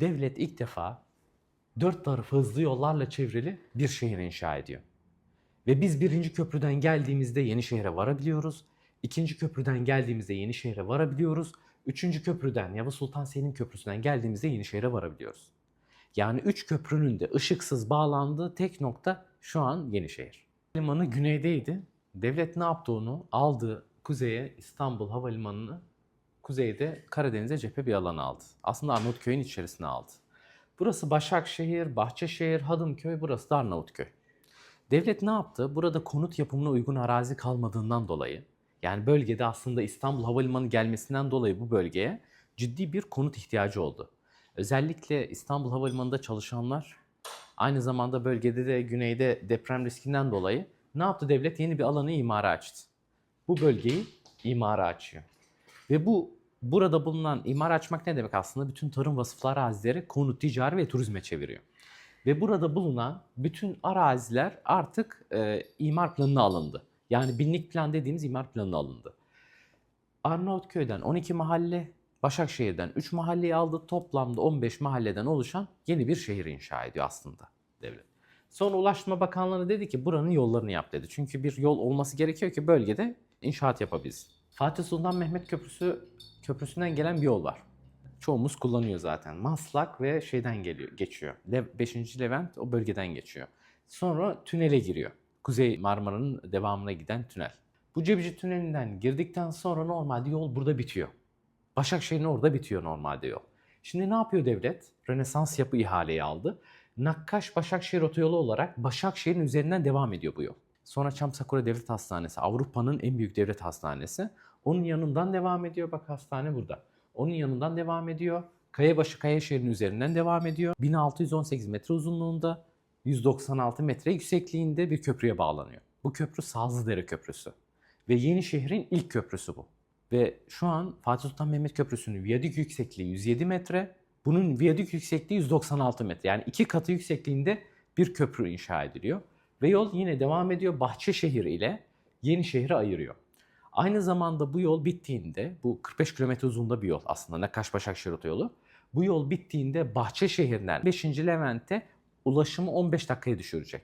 Devlet ilk defa dört tarafı hızlı yollarla çevrili bir şehir inşa ediyor. Ve biz birinci köprüden geldiğimizde Yenişehir'e varabiliyoruz. İkinci köprüden geldiğimizde Yenişehir'e varabiliyoruz. Üçüncü köprüden Yavuz Sultan Selim Köprüsü'nden geldiğimizde Yenişehir'e varabiliyoruz. Yani üç köprünün de ışıksız bağlandığı tek nokta şu an Yenişehir. Limanı güneydeydi. Devlet ne yaptı onu? Aldı kuzeye İstanbul Havalimanı'nı kuzeyde Karadeniz'e cephe bir alan aldı. Aslında Arnavutköy'ün içerisine aldı. Burası Başakşehir, Bahçeşehir, Hadımköy, burası da Arnavutköy. Devlet ne yaptı? Burada konut yapımına uygun arazi kalmadığından dolayı, yani bölgede aslında İstanbul Havalimanı gelmesinden dolayı bu bölgeye ciddi bir konut ihtiyacı oldu. Özellikle İstanbul Havalimanı'nda çalışanlar aynı zamanda bölgede de güneyde deprem riskinden dolayı ne yaptı devlet? Yeni bir alanı imara açtı. Bu bölgeyi imara açıyor. Ve bu burada bulunan imar açmak ne demek aslında? Bütün tarım vasıflı arazileri konut, ticari ve turizme çeviriyor. Ve burada bulunan bütün araziler artık e, imar planına alındı. Yani binlik plan dediğimiz imar planına alındı. Arnavutköy'den 12 mahalle, Başakşehir'den 3 mahalleyi aldı. Toplamda 15 mahalleden oluşan yeni bir şehir inşa ediyor aslında devlet. Sonra Ulaştırma Bakanlığı dedi ki buranın yollarını yap dedi. Çünkü bir yol olması gerekiyor ki bölgede inşaat yapabilsin. Fatih Sultan Mehmet Köprüsü köprüsünden gelen bir yol var. Çoğumuz kullanıyor zaten. Maslak ve şeyden geliyor, geçiyor. 5. Levent o bölgeden geçiyor. Sonra tünele giriyor. Kuzey Marmara'nın devamına giden tünel. Bu Cebeci Tüneli'nden girdikten sonra normalde yol burada bitiyor. Başakşehir'in orada bitiyor normalde yol. Şimdi ne yapıyor devlet? Rönesans yapı ihaleyi aldı. Nakkaş Başakşehir Otoyolu olarak Başakşehir'in üzerinden devam ediyor bu yol. Sonra Çamsakura Devlet Hastanesi, Avrupa'nın en büyük devlet hastanesi. Onun yanından devam ediyor. Bak hastane burada. Onun yanından devam ediyor. Kayabaşı Kayaşehir'in üzerinden devam ediyor. 1618 metre uzunluğunda, 196 metre yüksekliğinde bir köprüye bağlanıyor. Bu köprü Sazlıdere Köprüsü. Ve Yenişehir'in ilk köprüsü bu. Ve şu an Fatih Sultan Mehmet Köprüsü'nün viyadük yüksekliği 107 metre. Bunun viyadük yüksekliği 196 metre. Yani iki katı yüksekliğinde bir köprü inşa ediliyor. Ve yol yine devam ediyor. Bahçeşehir ile Yenişehir'i ayırıyor. Aynı zamanda bu yol bittiğinde, bu 45 kilometre uzunluğunda bir yol aslında Nakkaş Başakşehir Otoyolu. Bu yol bittiğinde Bahçeşehir'den 5. Levent'e ulaşımı 15 dakikaya düşürecek.